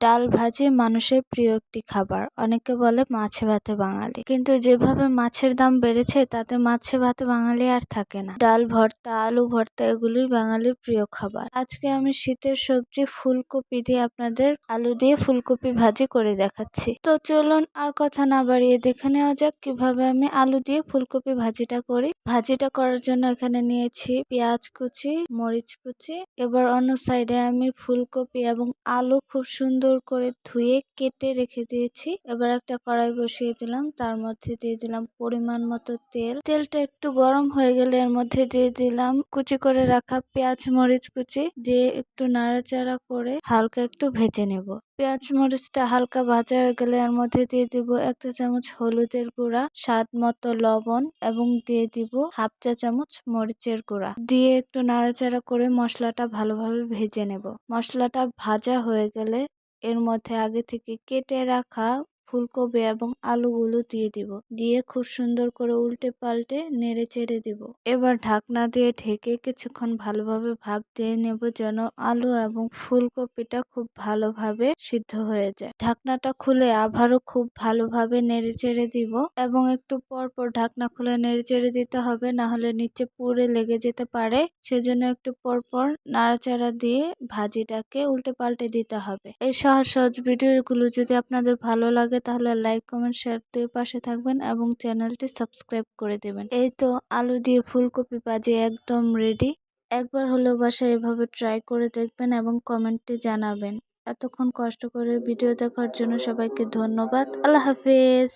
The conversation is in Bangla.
ডাল ভাজি মানুষের প্রিয় একটি খাবার। অনেকে বলে মাছে ভাতে বাঙালি। কিন্তু যেভাবে মাছের দাম বেড়েছে, তাতে মাছে ভাতে বাঙালি আর থাকে না। ডাল ভর্তা, আলু ভর্তা এগুলোই বাঙালির প্রিয় খাবার। আজকে আমি শীতের সবজি ফুলকপি দিয়ে আপনাদের আলু দিয়ে ফুলকপি ভাজি করে দেখাচ্ছি। তো চলুন আর কথা না বাড়িয়ে দেখে নেওয়া যাক কীভাবে আমি আলু দিয়ে ফুলকপি ভাজিটা করি। ভাজিটা করার জন্য এখানে নিয়েছি পেঁয়াজ কুচি, মরিচ কুচি। এবার অন্য সাইডে আমি ফুলকপি এবং আলু খুব সুন্দর করে ধুয়ে কেটে রেখে দিয়েছি। এবার একটা কড়াই বসিয়ে দিলাম। তার মধ্যে দিয়ে দিলাম পরিমাণ মতো তেল। তেলটা একটু গরম হয়ে গেলে এর মধ্যে দিয়ে দিলাম কুচি করে রাখা পেঁয়াজ মরিচ কুচি। দিয়ে একটু নাড়াচাড়া করে হালকা একটু ভেজে নেব। পেঁয়াজ মরিচটা হালকা ভাজা হয়ে গেলে এর মধ্যে দিয়ে দিব একটা চামচ হলুদের গুঁড়া, স্বাদ মতো লবণ এবং দিয়ে দিব হাফ চা চামচ মরিচের গুঁড়া। দিয়ে একটু নাড়াচাড়া করে মশলাটা ভালোভাবে ভেজে নেব। মশলাটা ভাজা হয়ে গেলে এর মধ্যে আগে থেকে কেটে রাখা ফুলকপি এবং আলুগুলো দিয়ে দিব। দিয়ে খুব সুন্দর করে উল্টে পাল্টে নেড়ে চেড়ে দিব। এবার ঢাকনা দিয়ে ঢেকে কিছুক্ষণ ভালোভাবে ভাপ দিয়ে নেব যেন আলু এবং ফুলকপিটা খুব ভালোভাবে সিদ্ধ হয়ে যায়। ঢাকনাটা খুলে আবারও খুব ভালোভাবে নেড়ে চেড়ে দিব এবং একটু পর পর ঢাকনা খুলে নেড়ে চেড়ে দিতে হবে না হলে নিচে পুড়ে লেগে যেতে পারে। সেজন্য একটু পর পর নাড়াচাড়া দিয়ে ভাজিটাকে উল্টে পাল্টে দিতে হবে। এই সহজ সহজ ভিডিওগুলো যদি আপনাদের ভালো লাগে তাহলে লাইক, কমেন্ট, শেয়ার দিয়ে পাশে থাকবেন এবং চ্যানেলটি সাবস্ক্রাইব করে দেবেন। এই তো আলু দিয়ে ফুলকপি ভাজি একদম রেডি একবার হলেও বাসায় এভাবে ট্রাই করে দেখবেন এবং কমেন্টে জানাবেন। এতক্ষণ কষ্ট করে ভিডিও দেখার জন্য সবাইকে ধন্যবাদ। আল্লাহ হাফেজ।